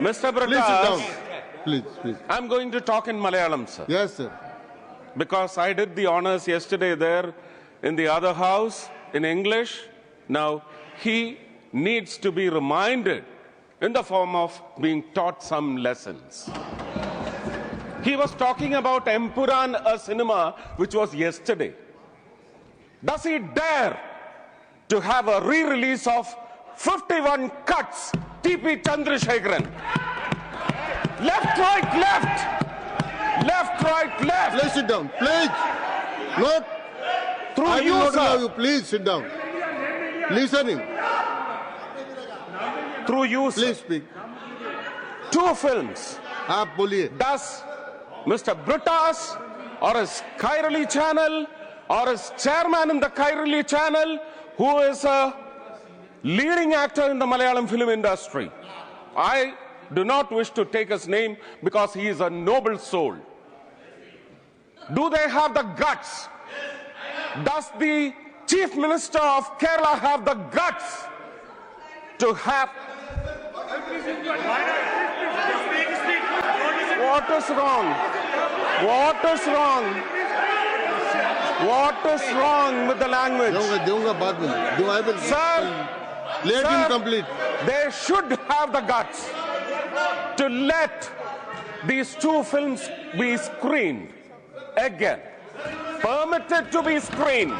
Mr. Please sit down. Prakash, Please, please. I'm going to talk in Malayalam, sir, Yes, sir. because I did the honors yesterday there in the other house in English. Now, he needs to be reminded in the form of being taught some lessons. He was talking about Empuran, a cinema which was yesterday. Does he dare to have a re release of 51 cuts? TP Chandrasekharan. Left, right, left. Left, right, left. Please sit down. Please. Not. Through I you, will not allow sir. you. Please sit down. Listening. Through you, sir. Please speak. Two films. आप बोलिए Does Mr. Brutas or his Kairali channel or his chairman in the Kairali channel, who is a leading actor in the Malayalam film industry. I do not wish to take his name because he is a noble soul. Do they have the guts? Does the Chief Minister of Kerala have the guts to have What is wrong? What is wrong? What is wrong with the language? दूंगा let Sir, him complete. They should have the guts to let these two films be screened again, permitted to be screened.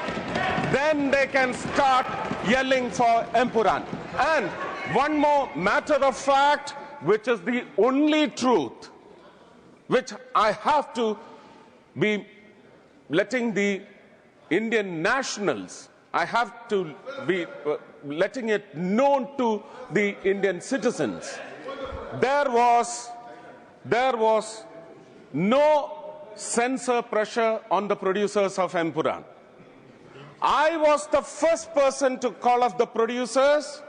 Then they can start yelling for Empuran. And one more matter of fact, which is the only truth, which I have to be letting the Indian nationals, I have to be uh, letting it known to the Indian citizens. There was, there was no censor pressure on the producers of Empuran. I was the first person to call up the producers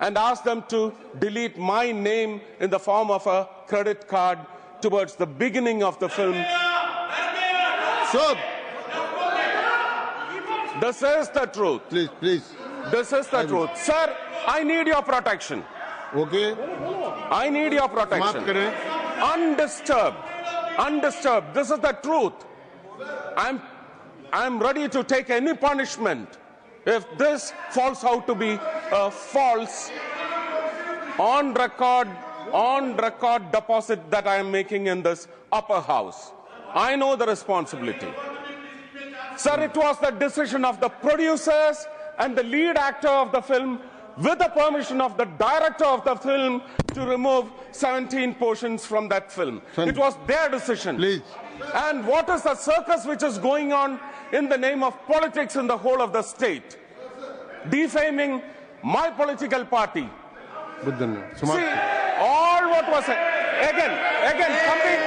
and ask them to delete my name in the form of a credit card towards the beginning of the film. stop This is the truth. please please this is the truth. Sir, I need your protection. Okay. I need your protection. Undisturbed. Undisturbed. This is the truth. I'm, I'm ready to take any punishment if this falls out to be a false on record, on record deposit that I am making in this upper house. I know the responsibility. Sir, it was the decision of the producers and the lead actor of the film with the permission of the director of the film to remove 17 portions from that film. It was their decision. Please. And what is the circus which is going on in the name of politics in the whole of the state? Defaming my political party. See, all what was it? Again, again, coming,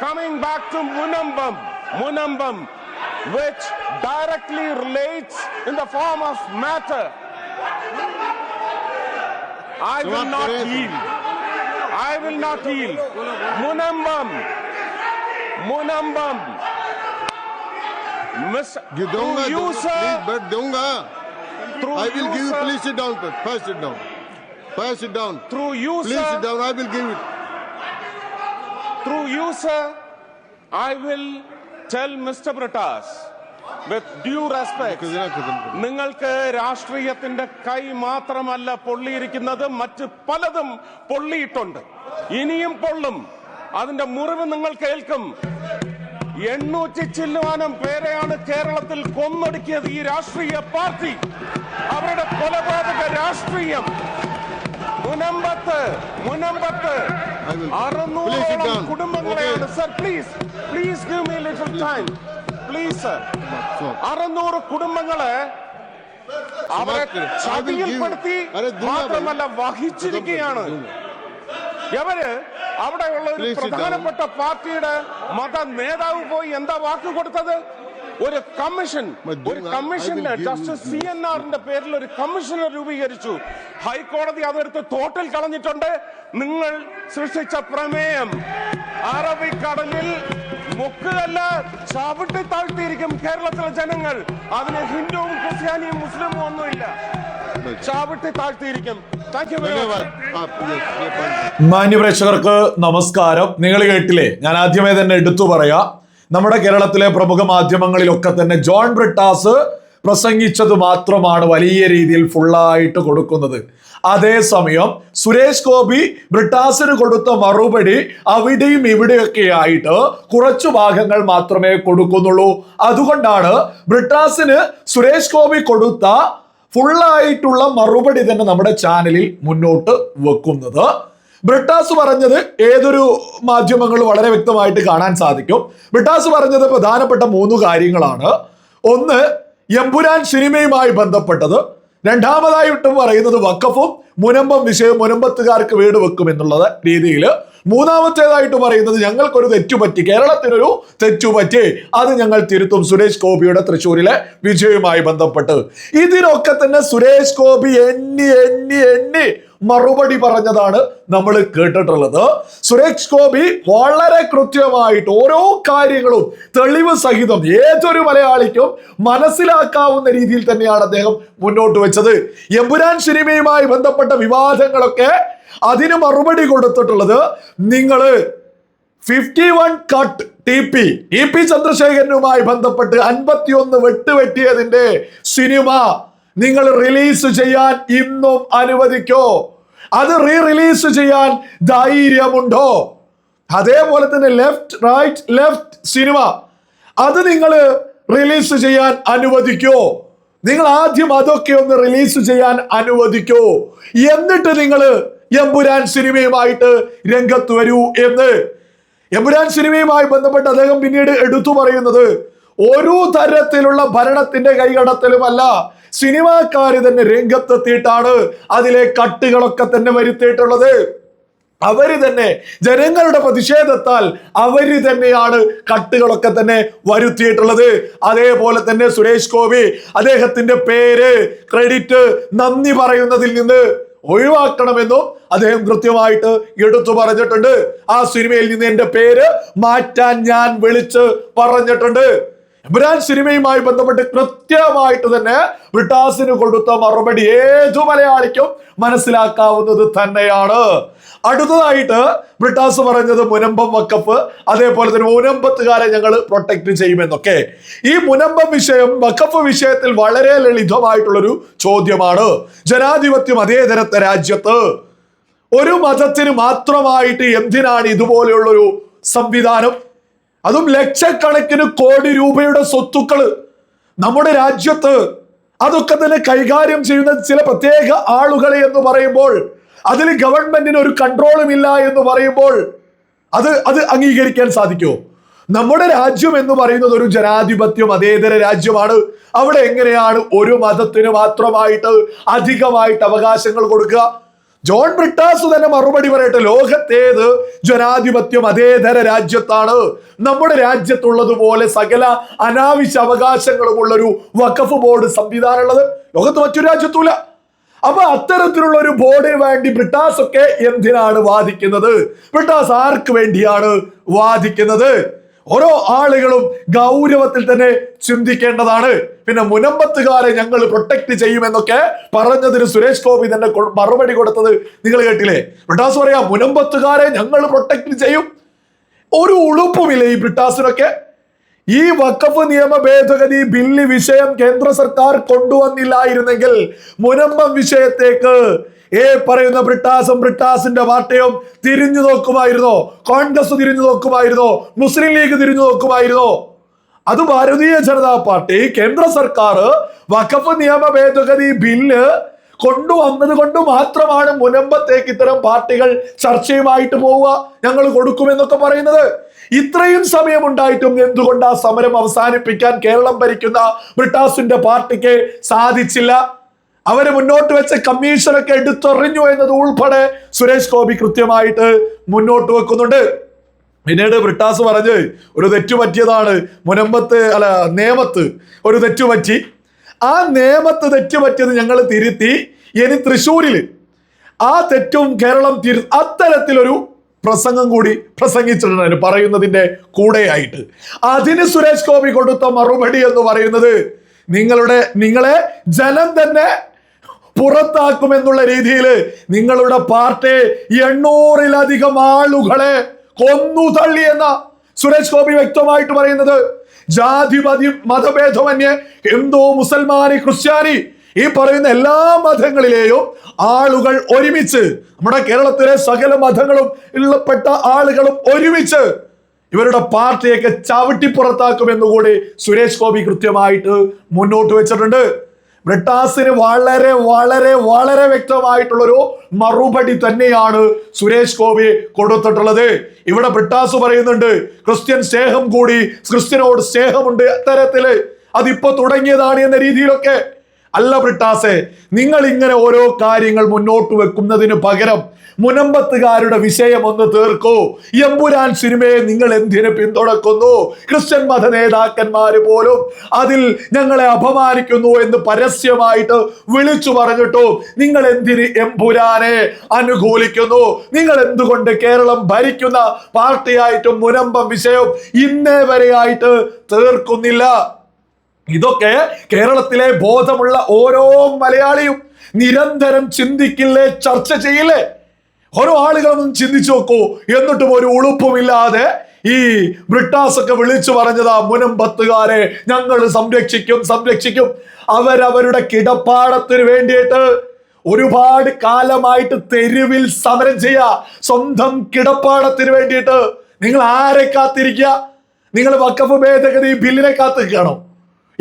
coming back to Munambam. Munambam which directly relates in the form of matter. I will not yield. I will not yield. Munambam. Munambam. Miss, through you, sir. But dunga. I will give you. Please sit down. Pass sit down. Pass sit down. Through you, please sir. Please sit down. I will give it. Through you, sir. I will tell mister Brittas with due respect നിങ്ങൾക്ക് രാഷ്ട്രീയത്തിന്റെ കൈ മാത്രമല്ല പൊള്ളിയിരിക്കുന്നത് മറ്റ് പലതും പൊള്ളിയിട്ടുണ്ട്. ഇനിയും പൊള്ളും. അതിന്റെ മുറിവ് നിങ്ങൾ കേൾക്കും. എണ്ണൂറ്റി ചില്ലുവാനും പേരെയാണ് കേരളത്തിൽ കൊന്നൊടുക്കിയത് ഈ രാഷ്ട്രീയ പാർട്ടി. അവരുടെ കൊലപാതക രാഷ്ട്രീയം. മുനമ്പത്ത് മുനമ്പത്ത്. അറുന്നൂറോളം കുടുംബങ്ങളെയാണ്. Sir please please give me little time please sir അറുന്നൂറ് കുടുംബങ്ങളെ അവരെ ചതിയിൽപ്പെടുത്തി മാത്രമല്ല വഹിച്ചിരിക്കുകയാണ്. എവര് അവിടെയുള്ള ഒരു പ്രധാനപ്പെട്ട പാർട്ടിയുടെ മത നേതാവ് പോയി എന്താ വാക്ക് കൊടുത്തത്? ഒരു കമ്മീഷൻ ഒരു കമ്മീഷൻ ജസ്റ്റിസ് സി എൻ ആറിന്റെ പേരിൽ ഒരു കമ്മീഷനെ രൂപീകരിച്ചു. ഹൈക്കോടതി അതെടുത്ത് തോട്ടിൽ കളഞ്ഞിട്ടുണ്ട്. നിങ്ങൾ സൃഷ്ടിച്ച പ്രമേയം അറബിക്കടലിൽ മുക്കുകല്ല ചവിട്ടി താഴ്ത്തിയിരിക്കും കേരളത്തിലെ ജനങ്ങൾ. അതിന് ഹിന്ദുവും ക്രിസ്ത്യാനിയും മുസ്ലിമും ഒന്നുമില്ല. മാന്യപ്രേക്ഷകർക്ക് നമസ്കാരം. നിങ്ങൾ കേട്ടില്ലേ ഞാൻ ആദ്യമേ തന്നെ എടുത്തു പറയാം. നമ്മുടെ കേരളത്തിലെ പ്രമുഖ മാധ്യമങ്ങളിലൊക്കെ തന്നെ ജോൺ ബ്രിട്ടാസ് പ്രസംഗിച്ചത് മാത്രമാണ് വലിയ രീതിയിൽ ഫുള്ളായിട്ട് കൊടുക്കുന്നത്. അതേസമയം സുരേഷ് ഗോപി ബ്രിട്ടാസിന് കൊടുത്ത മറുപടി അവിടെയും ഇവിടെയൊക്കെ ആയിട്ട് കുറച്ചു ഭാഗങ്ങൾ മാത്രമേ കൊടുക്കുന്നുള്ളൂ. അതുകൊണ്ടാണ് ബ്രിട്ടാസിന് സുരേഷ് ഗോപി കൊടുത്ത ഫുള്ളായിട്ടുള്ള മറുപടി തന്നെ നമ്മുടെ ചാനലിൽ മുന്നോട്ട് വെക്കുന്നത്. ബ്രിട്ടാസ് പറഞ്ഞത് ഏതൊരു മാധ്യമങ്ങൾ വളരെ വ്യക്തമായിട്ട് കാണാൻ സാധിക്കും. ബ്രിട്ടാസ് പറഞ്ഞത് പ്രധാനപ്പെട്ട മൂന്ന് കാര്യങ്ങളാണ്. ഒന്ന് എമ്പുരാൻ സിനിമയുമായി ബന്ധപ്പെട്ടത്. രണ്ടാമതായിട്ടും പറയുന്നത് വക്കഫും മുനമ്പം വിഷയം മുനമ്പത്തുകാർക്ക് വീട് വെക്കും എന്നുള്ള രീതിയിൽ മൂന്നാമത്തേതായിട്ട് പറയുന്നത് ഞങ്ങൾക്കൊരു തെറ്റുപറ്റി കേരളത്തിനൊരു തെറ്റുപറ്റി അത് ഞങ്ങൾ തിരുത്തും സുരേഷ് ഗോപിയുടെ തൃശ്ശൂരിലെ വിജയവുമായി ബന്ധപ്പെട്ട്. ഇതിനൊക്കെ തന്നെ സുരേഷ് ഗോപി എണ്ണി എണ്ണി എണ്ണി മറുപടി പറഞ്ഞതാണ് നമ്മൾ കേട്ടിട്ടുള്ളത്. സുരേഷ് ഗോപി വളരെ കൃത്യമായിട്ട് ഓരോ കാര്യങ്ങളും തെളിവ് സഹിതം ഏതൊരു മലയാളിക്കും മനസ്സിലാക്കാവുന്ന രീതിയിൽ തന്നെയാണ് അദ്ദേഹം മുന്നോട്ട് വെച്ചത്. എമ്പുരാൻ സിനിമയുമായി ബന്ധപ്പെട്ട വിവാദങ്ങളൊക്കെ അതിന് മറുപടി കൊടുത്തിട്ടുള്ളത് നിങ്ങൾ fifty one cut T P T P ചന്ദ്രശേഖരനുമായി ബന്ധപ്പെട്ട് അൻപത്തിയൊന്ന് വെട്ടുവെട്ടിയതിന്റെ സിനിമ നിങ്ങൾ റിലീസ് ചെയ്യാൻ ഇന്നും അനുവദിക്കോ? അത് റീ റിലീസ് ചെയ്യാൻ ധൈര്യമുണ്ടോ? അതേപോലെ തന്നെ ലെഫ്റ്റ് റൈറ്റ് ലെഫ്റ്റ് സിനിമ അത് നിങ്ങൾ റിലീസ് ചെയ്യാൻ അനുവദിക്കോ? നിങ്ങൾ ആദ്യം അതൊക്കെ ഒന്ന് റിലീസ് ചെയ്യാൻ അനുവദിക്കോ? എന്നിട്ട് നിങ്ങൾ എമ്പുരാൻ സിനിമയുമായിട്ട് രംഗത്ത് വരൂ എന്ന്. എമ്പുരാൻ സിനിമയുമായി ബന്ധപ്പെട്ട് അദ്ദേഹം പിന്നീട് എടുത്തു പറയുന്നത് ഓരോ തരത്തിലുള്ള ഭരണത്തിന്റെ കൈകടത്തലുമല്ല സിനിമാക്കാര് തന്നെ രംഗത്തെത്തിയിട്ടാണ് അതിലെ കട്ടുകളൊക്കെ തന്നെ വരുത്തിയിട്ടുള്ളത്. അവർ തന്നെ ജനങ്ങളുടെ പ്രതിഷേധത്താൽ അവർ തന്നെയാണ് കട്ടുകളൊക്കെ തന്നെ വരുത്തിയിട്ടുള്ളത്. അതേപോലെ തന്നെ സുരേഷ് ഗോപി അദ്ദേഹത്തിന്റെ പേര് ക്രെഡിറ്റ് നന്ദി പറയുന്നതിൽ നിന്ന് ഒഴിവാക്കണമെന്നും അദ്ദേഹം കൃത്യമായിട്ട് എടുത്തു പറഞ്ഞിട്ടുണ്ട്. ആ സിനിമയിൽ നിന്ന് എന്റെ പേര് മാറ്റാൻ ഞാൻ വിളിച്ച് പറഞ്ഞിട്ടുണ്ട്. എമ്പുരാൻ സിനിമയുമായി ബന്ധപ്പെട്ട് കൃത്യമായിട്ട് തന്നെ ബ്രിട്ടാസിന് കൊടുത്ത മറുപടി ഏതു മലയാളിക്കും മനസ്സിലാക്കാവുന്നത് തന്നെയാണ്. അടുത്തതായിട്ട് ബ്രിട്ടാസ് പറഞ്ഞത് മുനമ്പം വക്കപ്പ് അതേപോലെ തന്നെ മുനമ്പത്തുകാരെ ഞങ്ങൾ പ്രൊട്ടക്ട് ചെയ്യുമെന്നൊക്കെ. ഈ മുനമ്പം വിഷയം വക്കപ്പ് വിഷയത്തിൽ വളരെ ലളിതമായിട്ടുള്ളൊരു ചോദ്യമാണ്. ജനാധിപത്യം അതേ തരത്തെ രാജ്യത്ത്. ഒരു മതത്തിന് മാത്രമായിട്ട് എന്തിനാണ് ഇതുപോലെയുള്ളൊരു സംവിധാനം അതും ലക്ഷക്കണക്കിന് കോടി രൂപയുടെ സ്വത്തുക്കൾ നമ്മുടെ രാജ്യത്ത് അതൊക്കെ തന്നെ കൈകാര്യം ചെയ്യുന്ന ചില പ്രത്യേക ആളുകളെ എന്ന് പറയുമ്പോൾ അതിൽ ഗവൺമെന്റിന് ഒരു കൺട്രോളും ഇല്ല എന്ന് പറയുമ്പോൾ അത് അത് അംഗീകരിക്കാൻ സാധിക്കുമോ? നമ്മുടെ രാജ്യം എന്ന് പറയുന്നത് ഒരു ജനാധിപത്യ മതേതര രാജ്യമാണ്. അവിടെ എങ്ങനെയാണ് ഒരു മതത്തിന് മാത്രമായിട്ട് അധികമായിട്ട് അവകാശങ്ങൾ കൊടുക്കുക? ജോൺ ബ്രിട്ടാസ് തന്നെ മറുപടി പറയട്ടെ ലോകത്തേത് ജനാധിപത്യം അതേതര രാജ്യത്താണ്. നമ്മുടെ രാജ്യത്തുള്ളതുപോലെ സകല അനാവശ്യ അവകാശങ്ങളുമുള്ള ഒരു വഖഫ് ബോർഡ് സംവിധാനം ഉള്ളത് ലോകത്ത് മറ്റൊരു രാജ്യത്തുമില്ല. അപ്പൊ അത്തരത്തിലുള്ള ഒരു ബോർഡിന് വേണ്ടി ബ്രിട്ടാസ് ഒക്കെ എന്തിനാണ് വാദിക്കുന്നത്? ബ്രിട്ടാസ് ആർക്ക് വേണ്ടിയാണ് വാദിക്കുന്നത്? ഓരോ ആളുകളും ഗൗരവത്തിൽ തന്നെ ചിന്തിക്കേണ്ടതാണ്. പിന്നെ മുനമ്പത്തുകാരെ ഞങ്ങൾ പ്രൊട്ടക്ട് ചെയ്യുമെന്നൊക്കെ പറഞ്ഞതിന് സുരേഷ് ഗോപി തന്നെ മറുപടി കൊടുത്തത് നിങ്ങൾ കേട്ടില്ലേ? ബ്രിട്ടാസ് പറയാ മുനമ്പത്തുകാരെ ഞങ്ങൾ പ്രൊട്ടക്ട് ചെയ്യും. ഒരു ഉളുപ്പുമില്ല ഈ ബ്രിട്ടാസിനൊക്കെ. ഈ വക്കഫ് നിയമ ഭേദഗതി ബില്ല് വിഷയം കേന്ദ്ര സർക്കാർ കൊണ്ടുവന്നില്ലായിരുന്നെങ്കിൽ മുനമ്പം വിഷയത്തേക്ക് ഏ പറയുന്ന ബ്രിട്ടാസും ബ്രിട്ടാസിന്റെ പാർട്ടിയും തിരിഞ്ഞു നോക്കുമായിരുന്നോ? കോൺഗ്രസ് തിരിഞ്ഞു നോക്കുമായിരുന്നോ? മുസ്ലിം ലീഗ് തിരിഞ്ഞു നോക്കുമായിരുന്നോ? അത് ഭാരതീയ ജനതാ പാർട്ടി കേന്ദ്ര സർക്കാർ വഖഫ് നിയമ ഭേദഗതി ബില്ല് കൊണ്ടുവന്നത് കൊണ്ട് മാത്രമാണ് മുനമ്പത്തേക്ക് ഇത്തരം പാർട്ടികൾ ചർച്ചയുമായിട്ട് പോവുക ഞങ്ങൾ കൊടുക്കുമെന്നൊക്കെ പറയുന്നത്. ഇത്രയും സമയം ഉണ്ടായിട്ടും എന്തുകൊണ്ട് ആ സമരം അവസാനിപ്പിക്കാൻ കേരളം ഭരിക്കുന്ന ബ്രിട്ടാസിന്റെ പാർട്ടിക്ക് സാധിച്ചില്ല? അവർ മുന്നോട്ട് വെച്ച കമ്മീഷനൊക്കെ എടുത്തെറിഞ്ഞു എന്നത് ഉൾപ്പെടെ സുരേഷ് ഗോപി കൃത്യമായിട്ട് മുന്നോട്ട് വെക്കുന്നുണ്ട്. പിന്നീട് ബ്രിട്ടാസ് പറഞ്ഞ് ഒരു തെറ്റു പറ്റിയതാണ്. മുനമ്പത്ത് അല്ല നേമത്ത് ഒരു തെറ്റുപറ്റി ആ നേമത്ത് തെറ്റു പറ്റിയത് ഞങ്ങൾ തിരുത്തി ഇനി തൃശ്ശൂരിൽ ആ തെറ്റും കേരളം തിരു അത്തരത്തിലൊരു പ്രസംഗം കൂടി പ്രസംഗിച്ചിട്ടുണ്ട് പറയുന്നതിന്റെ കൂടെയായിട്ട്. അതിന് സുരേഷ് ഗോപി കൊടുത്ത മറുപടി എന്ന് പറയുന്നത് നിങ്ങളുടെ നിങ്ങളെ ജനം തന്നെ പുറത്താക്കുമെന്നുള്ള രീതിയിൽ നിങ്ങളുടെ പാർട്ടി എണ്ണൂറിലധികം ആളുകളെ കൊന്നു തള്ളി എന്ന സുരേഷ് ഗോപി വ്യക്തമായിട്ട് പറയുന്നത് ജാതിപതി മതഭേദമന്യേ ഹിന്ദു മുസൽമാനി ക്രിസ്ത്യാനി ഈ പറയുന്ന എല്ലാ മതങ്ങളിലെയും ആളുകൾ ഒരുമിച്ച് നമ്മുടെ കേരളത്തിലെ സകല മതങ്ങളും ഉള്ളപ്പെട്ട ആളുകളും ഒരുമിച്ച് ഇവരുടെ പാർട്ടിയൊക്കെ ചവിട്ടി പുറത്താക്കുമെന്നുകൂടി സുരേഷ് ഗോപി കൃത്യമായിട്ട് മുന്നോട്ട് വെച്ചിട്ടുണ്ട്. ബ്രിട്ടാസിന് വളരെ വളരെ വളരെ വ്യക്തമായിട്ടുള്ളൊരു മറുപടി തന്നെയാണ് സുരേഷ് ഗോപി കൊടുത്തിട്ടുള്ളത്. ഇവിടെ ബ്രിട്ടാസ് പറയുന്നുണ്ട് ക്രിസ്ത്യൻ സ്നേഹം കൂടി ക്രിസ്ത്യനോട് സ്നേഹമുണ്ട് അത്തരത്തിൽ. അതിപ്പോ തുടങ്ങിയതാണ് എന്ന രീതിയിലൊക്കെ അല്ല ബ്രിട്ടാസെ നിങ്ങൾ ഇങ്ങനെ ഓരോ കാര്യങ്ങൾ മുന്നോട്ട് വെക്കുന്നതിന് പകരം മുനമ്പത്തുകാരുടെ വിഷയം ഒന്ന് തീർക്കൂ. എമ്പുരാൻ സിനിമയെ നിങ്ങൾ എന്തിനു പിന്തുണക്കുന്നു? ക്രിസ്ത്യൻ മത നേതാക്കന്മാര് പോലും അതിൽ ഞങ്ങളെ അപമാനിക്കുന്നു എന്ന് പരസ്യമായിട്ട് വിളിച്ചു പറഞ്ഞിട്ടു. നിങ്ങൾ എന്തിന് എമ്പുരാനെ അനുകൂലിക്കുന്നു? നിങ്ങൾ എന്തുകൊണ്ട് കേരളം ഭരിക്കുന്ന പാർട്ടിയായിട്ടും മുനമ്പം വിഷയം ഇന്നേ വരെയായിട്ട് തീർക്കുന്നില്ല? ഇതൊക്കെ കേരളത്തിലെ ബോധമുള്ള ഓരോ മലയാളിയും നിരന്തരം ചിന്തിക്കില്ലേ ചർച്ച ചെയ്യില്ലേ? ഓരോ ആളുകളൊന്നും ചിന്തിച്ചു നോക്കൂ. എന്നിട്ടും ഒരു ഉളുപ്പുമില്ലാതെ ഈ ബ്രിട്ടാസ് ഒക്കെ വിളിച്ചു പറഞ്ഞതാ മുനമ്പത്തുകാരെ ഞങ്ങൾ സംരക്ഷിക്കും സംരക്ഷിക്കും. അവരവരുടെ കിടപ്പാടത്തിന് വേണ്ടിയിട്ട് ഒരുപാട് കാലമായിട്ട് തെരുവിൽ സമരം ചെയ്യുക സ്വന്തം കിടപ്പാടത്തിന് വേണ്ടിയിട്ട്. നിങ്ങൾ ആരെ കാത്തിരിക്കുക? നിങ്ങൾ വക്കഫ് ഭേദഗതി ബില്ലിനെ കാത്തിരിക്കണം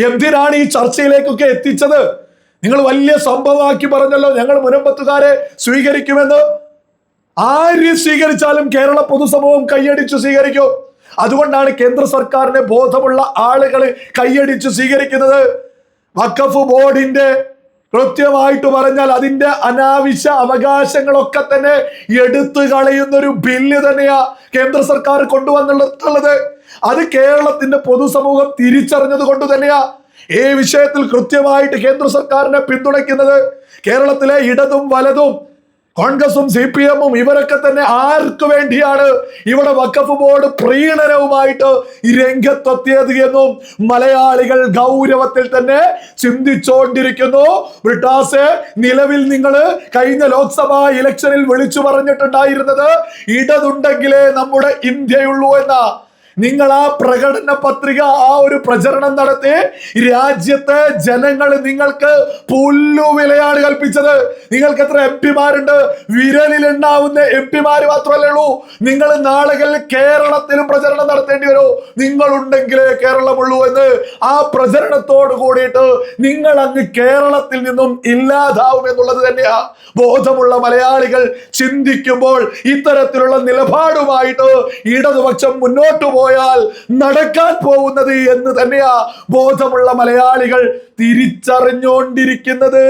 എന്തിനാണ് ഈ ചർച്ചയിലേക്കൊക്കെ എത്തിച്ചത്? നിങ്ങൾ വലിയ സംഭവമാക്കി പറഞ്ഞല്ലോ ഞങ്ങൾ മുനമ്പത്തുകാരെ സ്വീകരിക്കുമെന്ന്. ആര് സ്വീകരിച്ചാലും കേരള പൊതുസമൂഹം കൈയടിച്ചു സ്വീകരിക്കും. അതുകൊണ്ടാണ് കേന്ദ്ര സർക്കാരിന്റെ ബോധമുള്ള ആളുകൾ കൈയടിച്ച് സ്വീകരിക്കുന്നത്. വഖഫ് ബോർഡിന്റെ കൃത്യമായിട്ട് പറഞ്ഞാൽ അതിന്റെ അനാവശ്യ അവകാശങ്ങളൊക്കെ തന്നെ എടുത്തു കളയുന്ന ഒരു ബില്ല് തന്നെയാ കേന്ദ്ര സർക്കാർ കൊണ്ടുവന്നുള്ളത്. അത് കേരളത്തിന്റെ പൊതുസമൂഹം തിരിച്ചറിഞ്ഞത് കൊണ്ട് തന്നെയാ. ഈ വിഷയത്തിൽ കൃത്യമായിട്ട് കേന്ദ്ര സർക്കാരിനെ പിന്തുണയ്ക്കുന്നത് കേരളത്തിലെ ഇടതും വലതും കോൺഗ്രസും സി പി എമ്മും ഇവരൊക്കെ തന്നെ ആർക്ക് വേണ്ടിയാണ് ഇവിടെ വക്കഫ് ബോർഡ് പ്രീണനവുമായിട്ട് രംഗത്തെത്തിയത് എന്നും മലയാളികൾ ഗൗരവത്തിൽ തന്നെ ചിന്തിച്ചുകൊണ്ടിരിക്കുന്നു ബ്രിട്ടാസ് നിലവിൽ നിങ്ങൾ കഴിഞ്ഞ ലോക്സഭാ ഇലക്ഷനിൽ വിളിച്ചു പറഞ്ഞിട്ടുണ്ടായിരുന്നത് ഇടതുണ്ടെങ്കിലേ നമ്മുടെ ഇന്ത്യയുള്ളൂ എന്ന. നിങ്ങൾ ആ പ്രകടന പത്രിക ആ ഒരു പ്രചരണം നടത്തി രാജ്യത്തെ ജനങ്ങൾ നിങ്ങൾക്ക് പുല്ലു വിലയാണ് കൽപ്പിച്ചത്. നിങ്ങൾക്ക് എത്ര എം പിമാരുണ്ട് വിരലിൽ ഉണ്ടാവുന്ന എം പിമാര് മാത്രമല്ലേ ഉള്ളൂ. നിങ്ങൾ നാളുകളിൽ കേരളത്തിലും പ്രചരണം നടത്തേണ്ടി വരൂ. നിങ്ങൾ ഉണ്ടെങ്കിലേ കേരളമുള്ളൂ എന്ന് ആ പ്രചരണത്തോട് കൂടിയിട്ട് നിങ്ങൾ അങ്ങ് കേരളത്തിൽ നിന്നും ഇല്ലാതാവും എന്നുള്ളത് തന്നെയാ. ബോധമുള്ള മലയാളികൾ ചിന്തിക്കുമ്പോൾ ഇത്തരത്തിലുള്ള നിലപാടുമായിട്ട് ഇടതുപക്ഷം മുന്നോട്ട് പോയാൽ നടക്കാൻ പോകുന്നത് എന്ന് തന്നെയാ ബോധമുള്ള മലയാളികൾ തിരിച്ചറിഞ്ഞുകൊണ്ടിരിക്കുന്നത്